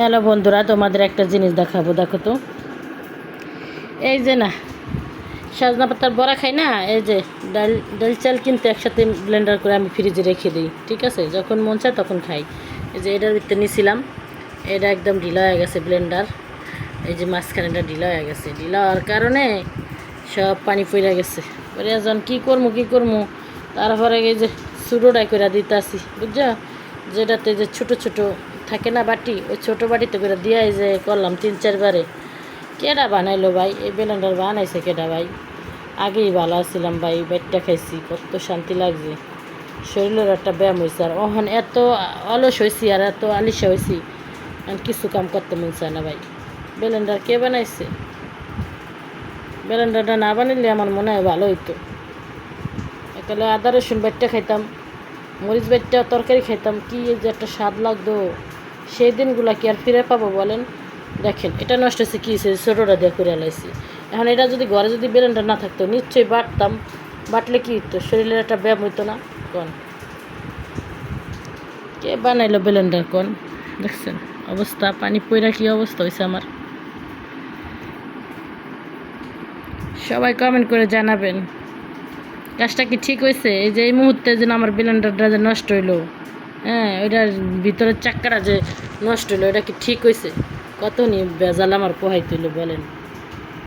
Hello বন্ধুরা, তোমাদের একটা জিনিস দেখাবো, দেখো তো। এই যে না, সজনা পাতার বড়া খাই না, এই যে ডাল ডাল চাল কিন্তু একসাথে ব্লেন্ডার করে আমি ফ্রিজে রেখে দিই, ঠিক আছে? যখন মন চায় তখন খাই। এই যে এটার ভিতরে নিছিলাম, এটা একদম ঢিলা হয়ে গেছে ব্লেন্ডার এই যে মাঝখানেটা ঢিলা হয়ে গেছে। ঢিলা হওয়ার কারণে সব পানি পড়ে গেছে। পরে এখন কী করব কী করব তারপরে এই যে সুডোটাই করে দিতে আসি বুঝছ? যেটাতে যে ছোট ছোট থাকে না বাটি, ওই ছোটো বাটিতে করে দিয়ে যে করলাম তিন চারবারে কেডা বানাইলো ভাই? এই বেলেন্ডার বানাইছে কেডা ভাই? আগেই ভালো আছিলাম ভাই, বেটটা খাইছি, কত শান্তি লাগছে। শরীরের একটা ব্যায়াম হয়েছে আর ওখান এত অলস হয়েছি আর এত আলিশা হয়েছি আর কিছু কাম করতে মন চায় না ভাই। বেলেন্ডার কে বানাইছে? বেলেন্ডারটা না বানাইলে আমার মনে হয় ভালো হইতো। একালে আদা রসুন বেটটা খাইতাম, মরিচ বেটটা তরকারি খাইতাম, কি যে একটা স্বাদ লাগতো। সেই দিনগুলো কি আর ফিরে পাবো বলেন? দেখেন, এটা নষ্ট হয়েছে কী হয়েছে? ছোটোটা দিয়ে করে লাইছি। এখন এটা যদি ঘরে যদি বেরেন্ডার না থাকতো, নিশ্চয়ই বাটতাম বাটলে কি হতো শরীরের একটা ব্যায়াম হইতো না? কোন? কে বানাইলো বেলেন্ডার কোন? দেখছেন, অবস্থা, পানি পইরা কি অবস্থা হয়েছে আমার? সবাই কমেন্ট করে জানাবেন। কাজটা কি ঠিক হয়েছে এই যে এই মুহূর্তে যেন আমার ব্লেন্ডারটা যে নষ্ট হইল। হ্যাঁ ওইটার ভিতরের চাক্কাটা যে নষ্ট হইল এটা কি ঠিক হয়েছে কত নিয়ে বেজাল আমার পোহাই তুলো বলেন।